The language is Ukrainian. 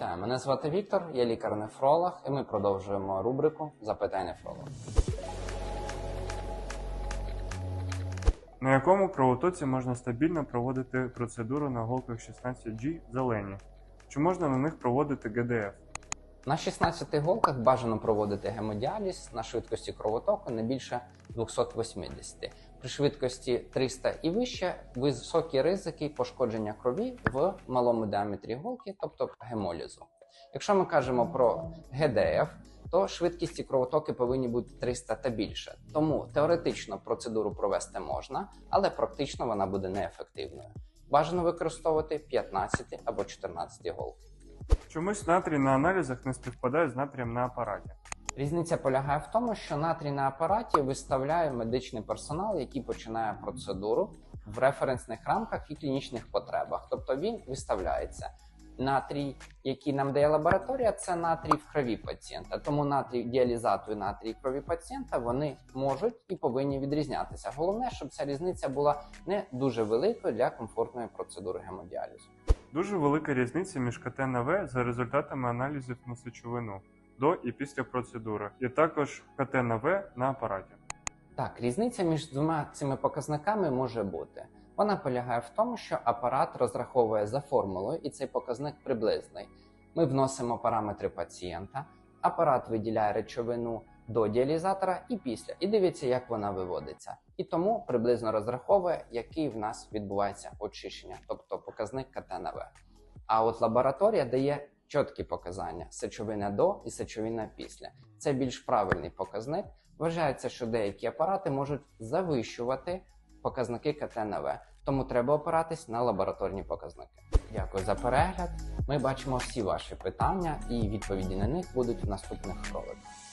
Вітаю, мене звати Віктор, я лікар-нефролог, і ми продовжуємо рубрику Запитай нефролог. На якому кровотоці можна стабільно проводити процедуру на голках 16G зелені? Чи можна на них проводити ГДФ? На 16 голках бажано проводити гемодіаліз на швидкості кровотоку не більше 280. При швидкості 300 і вище високі ризики пошкодження крові в малому діаметрі голки, тобто гемолізу. Якщо ми кажемо про ГДФ, то швидкісті кровотоки повинні бути 300 та більше. Тому теоретично процедуру провести можна, але практично вона буде неефективною. Бажано використовувати 15 або 14 голки. Чомусь натрій на аналізах не співпадає з натрієм на апараті. Різниця полягає в тому, що натрій на апараті виставляє медичний персонал, який починає процедуру в референсних рамках і клінічних потребах. Тобто він виставляється. Натрій, який нам дає лабораторія, це натрій в крові пацієнта. Тому натрій діалізату і натрій крові пацієнта вони можуть і повинні відрізнятися. Головне, щоб ця різниця була не дуже великою для комфортної процедури гемодіалізу. Дуже велика різниця між КТ на В за результатами аналізів на сечовину до і після процедури, і також КТ на В на апараті. Так, різниця між двома цими показниками може бути. Вона полягає в тому, що апарат розраховує за формулою, і цей показник приблизний. Ми вносимо параметри пацієнта, апарат виділяє речовину до діалізатора і після, і дивиться, як вона виводиться. І тому приблизно розраховує, який в нас відбувається очищення, тобто показник КТ на В. А от лабораторія дає чіткі показання: сечовина до і сечовина після. Це більш правильний показник. Вважається, що деякі апарати можуть завищувати показники КТ на В, тому треба опиратись на лабораторні показники. Дякую за перегляд. Ми бачимо всі ваші питання, і відповіді на них будуть в наступних роликах.